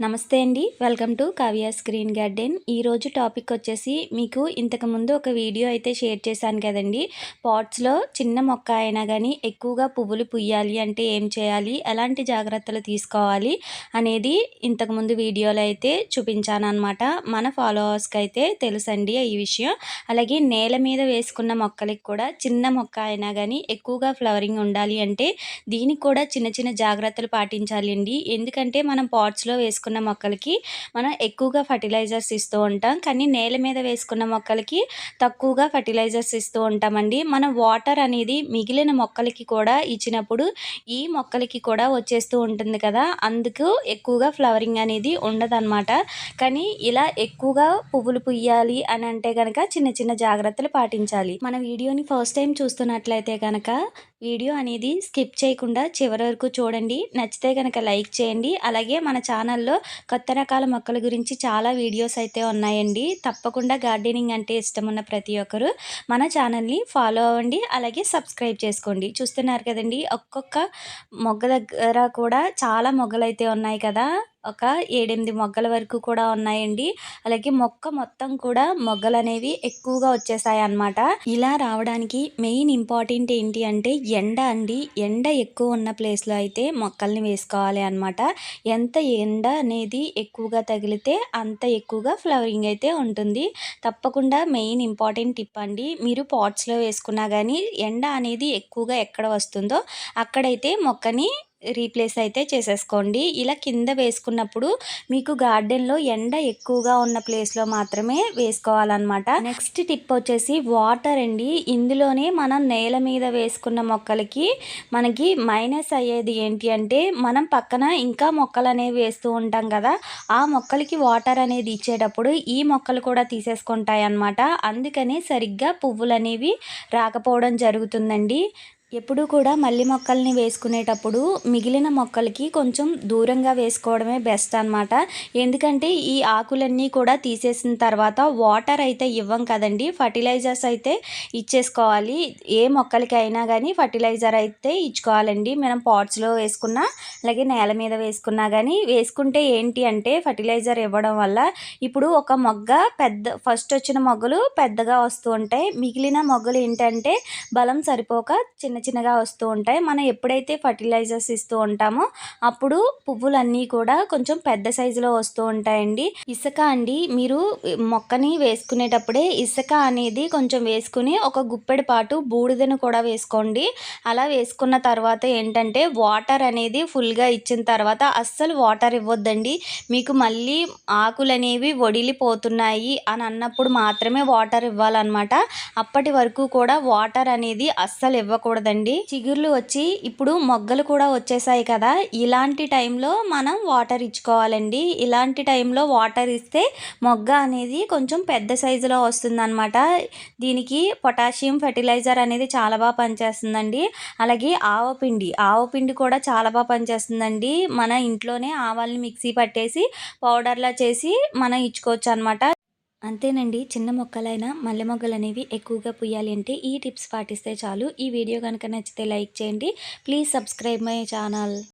నమస్తే అండి. Welcome to Kavya screen garden. ఈరోజు టాపిక్ వచ్చేసి మీకు ఇంతకు ముందు ఒక వీడియో అయితే షేర్ చేశాను కదండి. పాట్స్లో చిన్న మొక్క అయినా కానీ ఎక్కువగా పువ్వులు పుయ్యాలి అంటే ఏం చేయాలి? ఎలాంటి జాగ్రత్తలు తీసుకోవాలి? అనేది ఇంతకుముందు వీడియోలో అయితే చూపించాను అనమాట మన ఫాలోవర్స్కి అయితే తెలుసండి ఈ విషయం. అలాగే నేల మీద వేసుకున్న మొక్కలకి కూడా చిన్న మొక్క అయినా కానీ ఎక్కువగా ఫ్లవరింగ్ ఉండాలి అంటే దీనికి కూడా చిన్న చిన్న జాగ్రత్తలు పాటించాలి అండి ఎందుకంటే మనం పాట్స్లో వేసుకున్న వేసుకున్న మొక్కలకి మనం ఎక్కువగా ఫర్టిలైజర్స్ ఇస్తూ ఉంటాం. కానీ నేల మీద వేసుకున్న మొక్కలకి తక్కువగా ఫర్టిలైజర్స్ ఇస్తూ ఉంటామండి. మనం వాటర్ అనేది మిగిలిన మొక్కలకి కూడా ఇచ్చినప్పుడు ఈ మొక్కలకి కూడా వచ్చేస్తూ ఉంటుంది కదా. అందుకు ఎక్కువగా ఫ్లవరింగ్ అనేది ఉండదన్నమాట. కానీ ఇలా ఎక్కువగా పువ్వులు పుయ్యాలి అని అంటే కనుక చిన్న చిన్న జాగ్రత్తలు పాటించాలి. మన వీడియోని ఫస్ట్ టైం చూస్తున్నట్లయితే కనుక వీడియో అనేది స్కిప్ చేయకుండా చివరి వరకు చూడండి. నచ్చితే కనుక లైక్ చేయండి. అలాగే మన ఛానల్లో కొత్త రకాల మొక్కల గురించి చాలా వీడియోస్ అయితే ఉన్నాయండి. తప్పకుండా గార్డెనింగ్ అంటే ఇష్టం ఉన్న ప్రతి ఒక్కరు మన ఛానల్ని ఫాలో అవ్వండి అలాగే సబ్స్క్రైబ్ చేసుకోండి. చూస్తున్నారు కదండి ఒక్కొక్క మొగ్గ దగ్గర కూడా చాలా మొగ్గలు అయితే ఉన్నాయి కదా. ఒక ఏడెనిమిది మొగ్గల వరకు కూడా ఉన్నాయండి. అలాగే మొక్క మొత్తం కూడా మొగ్గలు అనేవి ఎక్కువగా వచ్చేసాయి అన్నమాట ఇలా రావడానికి మెయిన్ ఇంపార్టెంట్ ఏంటి అంటే ఎండ అండి. ఎండ ఎక్కువ ఉన్న ప్లేస్లో అయితే మొక్కల్ని వేసుకోవాలి అనమాట ఎంత ఎండ అనేది ఎక్కువగా తగిలితే అంత ఎక్కువగా ఫ్లవరింగ్ అయితే ఉంటుంది. తప్పకుండా మెయిన్ ఇంపార్టెంట్ టిప్ అండి. మీరు పాట్స్లో వేసుకున్నా కానీ ఎండ అనేది ఎక్కువగా ఎక్కడ వస్తుందో అక్కడైతే మొక్కని రీప్లేస్ అయితే చేసేసుకోండి. ఇలా కింద వేసుకున్నప్పుడు మీకు గార్డెన్లో ఎండ ఎక్కువగా ఉన్న ప్లేస్లో మాత్రమే వేసుకోవాలన్నమాట. నెక్స్ట్ టిప్ వచ్చేసి వాటర్ అండి. ఇందులోనే మనం నేల మీద వేసుకున్న మొక్కలకి మనకి మైనస్ అయ్యేది ఏంటి అంటే మనం పక్కన ఇంకా మొక్కలు అనేవి వేస్తూ ఉంటాం కదా ఆ మొక్కలకి వాటర్ అనేది ఇచ్చేటప్పుడు ఈ మొక్కలు కూడా తీసేసుకుంటాయి అన్నమాట అందుకని సరిగ్గా పువ్వులు అనేవి రాకపోవడం జరుగుతుందండి. ఎప్పుడూ కూడా మల్లి మొక్కల్ని వేసుకునేటప్పుడు మిగిలిన మొక్కలకి కొంచెం దూరంగా వేసుకోవడమే బెస్ట్ అనమాట ఎందుకంటే ఈ ఆకులన్నీ కూడా తీసేసిన తర్వాత వాటర్ అయితే ఇవ్వం కదండి. ఫర్టిలైజర్స్ అయితే ఇచ్చేసుకోవాలి. ఏ మొక్కలకి అయినా కానీ ఫర్టిలైజర్ అయితే ఇచ్చుకోవాలండి. మనం పాట్స్లో వేసుకున్నా అలాగే నేల మీద వేసుకున్నా కానీ వేసుకుంటే ఏంటి అంటే ఫర్టిలైజర్ ఇవ్వడం వల్ల ఇప్పుడు ఒక మొగ్గ పెద్ద ఫస్ట్ వచ్చిన మొగ్గలు పెద్దగా వస్తూ ఉంటాయి. మిగిలిన మొగ్గలు ఏంటంటే బలం సరిపోక చిన్న చిన్నగా వస్తూ ఉంటాయి. మనం ఎప్పుడైతే ఫర్టిలైజర్స్ ఇస్తూ ఉంటామో అప్పుడు పువ్వులన్నీ కూడా కొంచెం పెద్ద సైజులో వస్తూ ఉంటాయండి. ఇసుక అండి మీరు మొక్కని వేసుకునేటప్పుడే ఇసుక అనేది కొంచెం వేసుకుని ఒక గుప్పెడి పాటు బూడిదను కూడా వేసుకోండి. అలా వేసుకున్న తర్వాత ఏంటంటే వాటర్ అనేది ఫుల్గా ఇచ్చిన తర్వాత అస్సలు వాటర్ ఇవ్వద్దండి. మీకు మళ్ళీ ఆకులు అనేవి వడిలిపోతున్నాయి అని అన్నప్పుడు మాత్రమే వాటర్ ఇవ్వాలన్నమాట. అప్పటి వరకు కూడా వాటర్ అనేది అస్సలు ఇవ్వకూడదండి. కదండి చిగుర్లు వచ్చి ఇప్పుడు మొగ్గలు కూడా వచ్చేసాయి కదా. ఇలాంటి టైంలో మనం వాటర్ ఇచ్చుకోవాలండి. ఇలాంటి టైంలో వాటర్ ఇస్తే మొగ్గ అనేది కొంచెం పెద్ద సైజులో వస్తుందన్నమాట. దీనికి పొటాషియం ఫెర్టిలైజర్ అనేది చాలా బాగా పనిచేస్తుందండి. అలాగే ఆవపిండి ఆవపిండి కూడా చాలా బాగా పనిచేస్తుందండి. మన ఇంట్లోనే ఆవాల్ని మిక్సీ పట్టేసి పౌడర్లా చేసి మనం ఇచ్చుకోవచ్చు అనమాట అంతేనండి. చిన్న మొక్కలైనా మల్లె మొగ్గలు అనేవి ఎక్కువగా పుయ్యాలి అంటే ఈ టిప్స్ పాటిస్తే చాలు. ఈ వీడియో కనుక నచ్చితే లైక్ చేయండి. Please subscribe my channel.